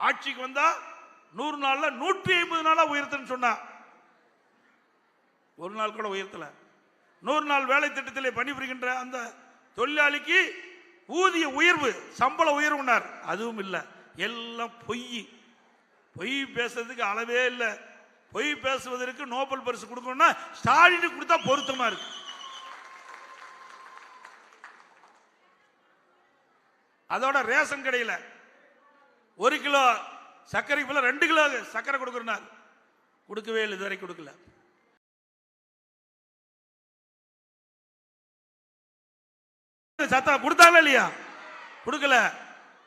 ஆட்சிக்கு வந்தா நூறு நாள்ல நூற்றி ஐம்பது நாளா உயர்த்துன்னு சொன்னா. ஒரு நாள் கூட உயர்த்தல. நூறு நாள் வேலை திட்டத்திலே பணிபுரிகின்ற அந்த தொழிலாளிக்கு ஊதிய உயர்வு சம்பள உயர்வுனார். அதுவும் இல்லை. எல்லாம் பொய். பொய் பேசுறதுக்கு அளவே இல்லை. பொய் பேசுவதற்கு நோபல் பரிசு கொடுக்கணும்னா ஸ்டாலினுக்கு கொடுத்தா பொருத்தமா இருக்கு. அதோட ரேஷன் கடையில் ஒரு கிலோ சர்க்கரைக்கு போல ரெண்டு கிலோ சர்க்கரை கொடுக்குறனார் கொடுக்கவே இல்லை இதுவரை கொடுக்கல. சத்தா கொடுத்தாங்களா இல்லையா? கொடுக்கல.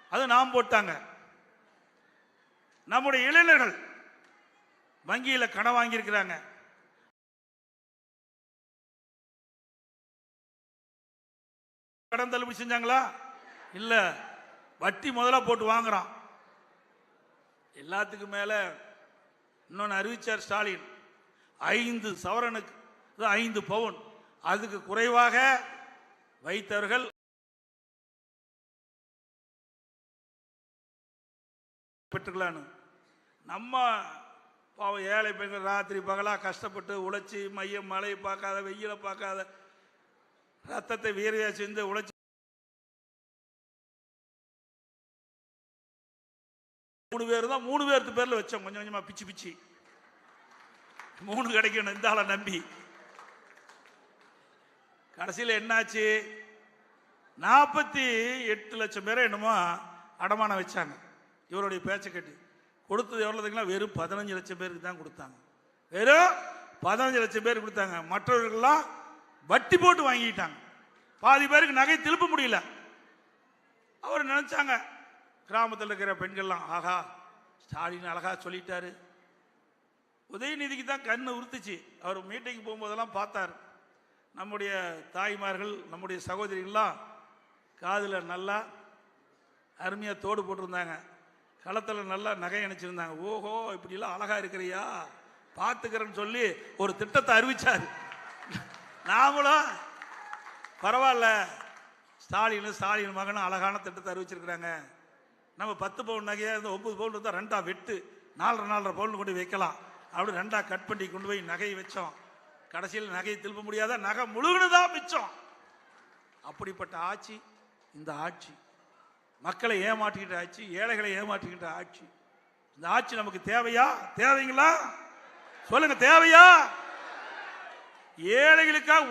அது நாம் போட்டாங்க. நம்முடைய இளைஞர்கள் வங்கியில் கடன் வாங்கியிருக்கிறாங்க. கடன் தள்ளுபடி செஞ்சாங்களா? இல்ல. வட்டி முதல்ல போட்டு வாங்குறான். எல்லாத்துக்கும் மேல இன்னொன்னு அறிவிச்சார் ஸ்டாலின். ஐந்து சவரனுக்கு ஐந்து பவுன். அதுக்கு குறைவாக வைத்தவர்கள் பெற்றுக்கலான்னு. நம்ம பாவம் ஏழை பெண்கள் ராத்திரி பகலா கஷ்டப்பட்டு உழைச்சி மையம் மழையை பார்க்காத வெயிலை பார்க்காத ரத்தத்தை வீரையா செஞ்சு உழைச்சி மூணு பேர் தான் மூணு பேர்த்து பேரில் வச்சோம். கொஞ்சம் கொஞ்சமாக பிச்சு பிச்சு. மூணு கிடைக்கணும். இந்த ஆளை நம்பி. கடைசியில் என்னாச்சு? நாற்பத்தி எட்டு லட்சம் பேரை என்னமோ அடமானம் வச்சாங்க. இவருடைய பேச்சை கேட்டு. கொடுத்தது எவ்வளோ வெறும் பதினஞ்சு லட்சம் பேருக்கு தான் கொடுத்தாங்க. வெறும் பதினஞ்சு லட்சம் பேர் கொடுத்தாங்க. மற்றவர்கள்லாம் வட்டி போட்டு வாங்கிட்டாங்க. பாதி பேருக்கு நகை திருப்ப முடியல. அவர் நினைச்சாங்க கிராமத்தில் இருக்கிற பெண்கள்லாம் ஆகா ஸ்டாலின் அழகாக சொல்லிட்டாரு. உதயநிதிக்கு தான் கண்ணு உறுத்துச்சு. அவர் மீட்டிங் போகும்போதெல்லாம் பார்த்தார். நம்முடைய தாய்மார்கள் நம்முடைய சகோதரிகள்லாம் காதில் நல்லா அருமையாக தோடு போட்டிருந்தாங்க. களத்தில் நல்லா நகை அணைச்சிருந்தாங்க. ஓஹோ இப்படிலாம் அழகாக இருக்கிறியா? பார்த்துக்கிறேன்னு சொல்லி ஒரு திட்டத்தை அறிவிச்சார். நாமளும் பரவாயில்ல ஸ்டாலின் ஸ்டாலின் மகனும் அழகான திட்டத்தை அறிவிச்சிருக்கிறாங்க. நம்ம பத்து பவுன் நகையாக இருந்தால் ஒம்பது பவுன் இருந்தால் ரெண்டாக வெட்டு. நாலரை நாலரை பவுன் கொண்டு வைக்கலாம். அப்படி ரெண்டாக கட் பண்ணி கொண்டு போய் நகையை வச்சோம். கடைசியில் நகையை திருப்ப முடியாத? நகை முழுகுனதான் மிச்சம். அப்படிப்பட்ட ஆட்சி இந்த ஆட்சி. மக்களை ஏமாற்றிக்கிட்ட ஆட்சி ஏழைகளை ஏமாற்றிக்கிட்ட ஆட்சி. இந்த ஆட்சி நமக்கு தேவையா? தேவைங்களா? சொல்லுங்க தேவையா? ஏழைகளுக்காக